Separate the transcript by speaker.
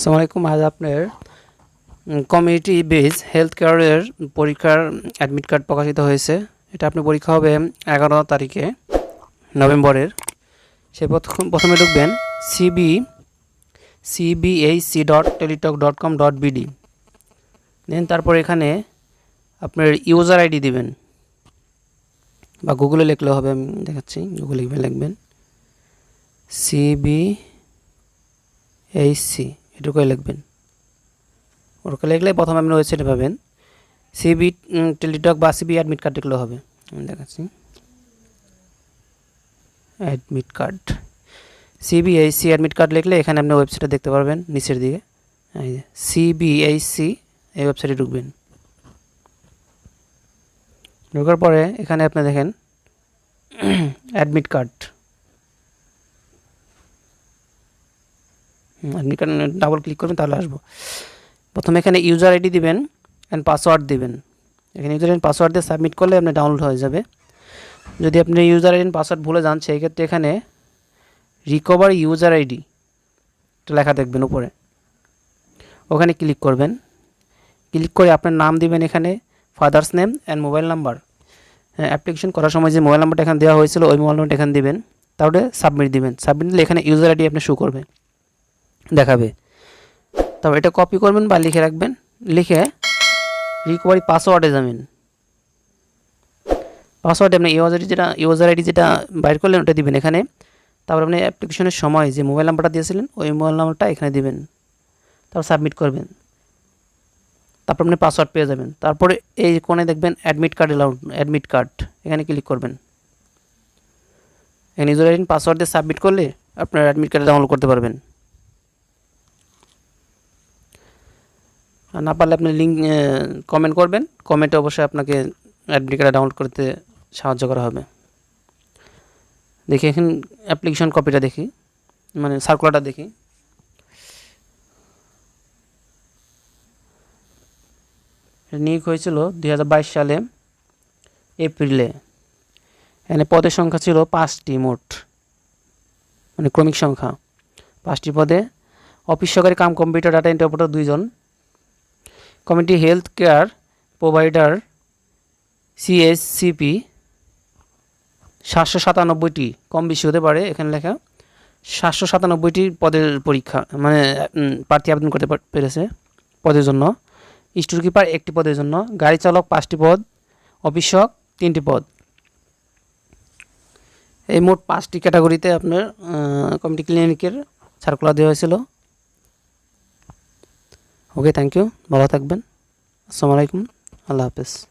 Speaker 1: আসসালামু আলাইকুম। আজ আপনার কমিউনিটি বেজ হেলথ কেয়ারের পরীক্ষার অ্যাডমিট কার্ড প্রকাশিত হয়েছে। এটা আপনি পরীক্ষা হবে এগারো তারিখে, নভেম্বরের। সে প্রথম প্রথমে ঢুকবেন CB CBHC dot Teletalk dot com dot BD দেন তারপর এখানে আপনার ইউজার আইডি দিবেন। বা গুগলে লিখলেও হবে, আমি দেখাচ্ছি গুগলে লিখবেন লিখবেন। সিবি এইচসি এটুকুই লিখবেন। ওরকম লিখলে প্রথমে আপনি ওয়েবসাইটে পাবেন। সিবি টেলিটক বা সিবি অ্যাডমিট কার্ড লিখলেও হবে। আমি দেখাচ্ছি। Admit card CBHC admit card লিখলে এখানে আপনি ওয়েবসাইটে দেখতে পারবেন, নিচের দিকে। সিবিএইচসি এই ওয়েবসাইটে ঢুকবেন। ঢোকার পরে এখানে আপনি দেখেন admit card card double click করবেন, তাহলে আসব। প্রথমে এখানে ইউজার আইডি দিবেন অ্যান্ড পাসওয়ার্ড দিবেন। এখানে ইউজার আইডি পাসওয়ার্ড দিয়ে সাবমিট করলে আপনি ডাউনলোড হয়ে যাবে। যদি আপনি ইউজার আইডি পাসওয়ার্ড ভুলে যান, সেই ক্ষেত্রে এখানে রিকভার ইউজার আইডি এটা লেখা দেখবেন উপরে। ওখানে ক্লিক করবেন। ক্লিক করে আপনার নাম দিবেন এখানে father's name and mobile number হ্যাঁ অ্যাপ্লিকেশন করার সময় যে মোবাইল নাম্বারটা এখানে দেওয়া হয়েছিল, ওই মোবাইল নাম্বারটা এখানে দিবেন। তারপরে সাবমিট দিবেন। সাবমিট দিলে এখানে ইউজার আইডি আপনি শো করবে দেখাবে। তারপর এটা কপি করবেন বা লিখে রাখবেন। লিখে রিকভারি পাসওয়ার্ডে যাবেন পাসওয়ার্ডে আপনি ইউজার আইডি যেটা ইউজার আইডি যেটা বাইর করলেন, ওটা দিবেন এখানে। তারপর আপনি অ্যাপ্লিকেশনের সময় যে মোবাইল নাম্বারটা দিয়েছিলেন, ওই মোবাইল নাম্বারটা এখানে দিবেন। তারপর সাবমিট করবেন। তারপর আপনি পাসওয়ার্ড পেয়ে যাবেন। তারপরে এই কোণে দেখবেন admit card allowed admit card এখানে ক্লিক করবেন। এখানে ইউজার আইডি পাসওয়ার্ড দিয়ে সাবমিট করলে আপনার অ্যাডমিট কার্ড ডাউনলোড করতে পারবেন। না পারলে আপনি লিঙ্ক কমেন্ট করবেন। কমেন্টে অবশ্যই আপনাকে অ্যাডমিট কার্ড ডাউনলোড করতে সাহায্য করা হবে। দেখি এখন অ্যাপ্লিকেশন কপিটা দেখি। মানে সার্কুলারটা দেখি। নিয়োগ হয়েছিল দু হাজার বাইশ সালে, এপ্রিলে। এখানে পদের সংখ্যা ছিল পাঁচটি মোট। মানে ক্রমিক সংখ্যা। পাঁচটি পদে অফিস সহকারী কাম কম্পিউটার, ডাটা ইন্টারপ্রেটার দুইজন। Committee health care provider CSCP সাতশো সাতানব্বইটি, কম বেশি হতে পারে এখানে লেখা। সাতশো সাতানব্বইটি পদের পরীক্ষা মানে প্রার্থী আবেদন করতে পেরেছে পদের জন্য। স্টোর কিপার একটি পদের জন্য, গাড়ি চালক পাঁচটি পদ অফিসক তিনটি পদ। এই মোট পাঁচটি ক্যাটাগরিতে আপনার কমিটি ক্লিনিকের সার্কুলার দেওয়া হয়েছিল। ওকে থ্যাংক ইউ ভালো থাকবেন। আসসালামু আলাইকুম। আল্লাহ হাফেজ।